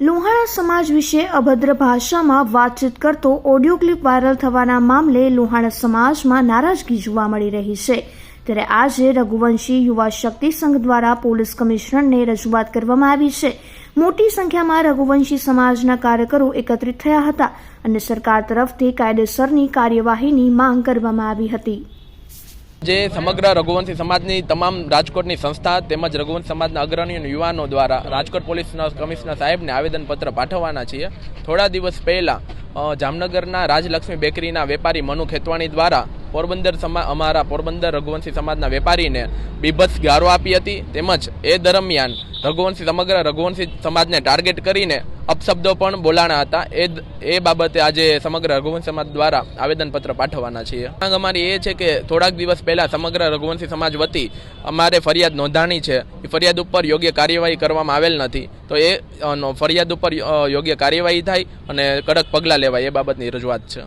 લોહાણા સમાજ વિશે અભદ્ર ભાષામાં વાતચીત કરતો ઓડિયો ક્લિપ વાયરલ થવાના મામલે લુહાણા સમાજમાં નારાજગી જોવા મળી રહી છે. ત્યારે આજે રઘુવંશી યુવા શક્તિ સંઘ દ્વારા પોલીસ કમિશનરને રજૂઆત કરવામાં આવી છે. મોટી સંખ્યામાં રઘુવંશી સમાજના કાર્યકરો એકત્રિત થયા હતા અને સરકાર તરફથી કાયદેસરની કાર્યવાહીની માંગ કરવામાં આવી હતી. જે સમગ્ર રઘુવંશી સમાજની તમામ રાજકોટની સંસ્થા તેમજ રઘુવંશ સમાજના અગ્રણીઓ યુવાનો દ્વારા રાજકોટ પોલીસના કમિશનર સાહેબને આવેદનપત્ર પાઠવવાના છીએ. થોડા દિવસ પહેલાં જામનગરના રાજલક્ષ્મી બેકરીના વેપારી મનુ ખેતવાણી દ્વારા પોરબંદર સમા, અમારા પોરબંદર રઘુવંશી સમાજના વેપારીને બીભત્સ ગારો આપી હતી. તેમજ એ દરમિયાન રઘુવંશી, સમગ્ર રઘુવંશી સમાજને ટાર્ગેટ કરીને અપશબ્દો પણ બોલાણા હતા. એ એ બાબતે આજે સમગ્ર રઘુવંશી સમાજ દ્વારા આવેદનપત્ર પાઠવવાના છીએ. અમારી એ છે કે થોડાક દિવસ પહેલાં સમગ્ર રઘુવંશી સમાજ વતી અમારે ફરિયાદ નોંધાણી છે. એ ફરિયાદ ઉપર યોગ્ય કાર્યવાહી કરવામાં આવેલ નથી. તો એ ફરિયાદ ઉપર યોગ્ય કાર્યવાહી થાય અને કડક પગલાં લેવાય એ બાબતની રજૂઆત છે.